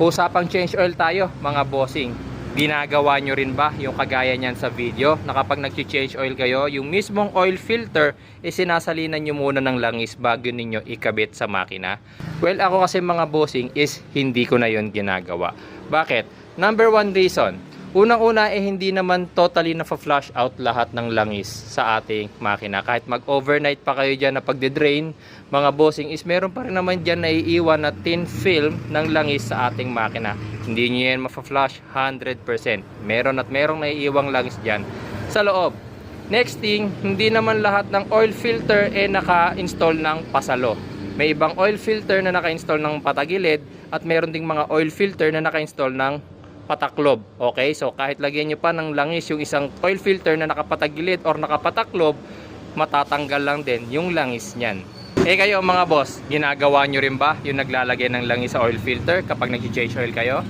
Usapang change oil tayo mga bossing. Ginagawa nyo rin ba yung kagaya niyan sa video na kapag nag-change oil kayo, yung mismong oil filter is sinasalinan nyo muna ng langis bago ninyo ikabit sa makina? Well, ako kasi mga bossing is hindi ko na yun ginagawa. Bakit? Number one reason, Unang-una eh hindi naman totally na flush out lahat ng langis sa ating makina. Kahit mag-overnight pa kayo dyan na pagde-drain, mga bossing is meron pa rin naman dyan na iiwan na thin film ng langis sa ating makina. Hindi nyo yan ma-flush 100%. Meron at merong naiiwang langis dyan sa loob. Next thing, hindi naman lahat ng oil filter eh naka-install ng pasalo. May ibang oil filter na naka-install ng patagilid at meron ding mga oil filter na naka-install ng pataklob. Okay? So kahit lagyan nyo pa ng langis yung isang oil filter na nakapatagilid or nakapataklob, matatanggal lang din yung langis niyan. Eh kayo mga boss, ginagawa nyo rin ba yung naglalagay ng langis sa oil filter kapag nag-change oil kayo?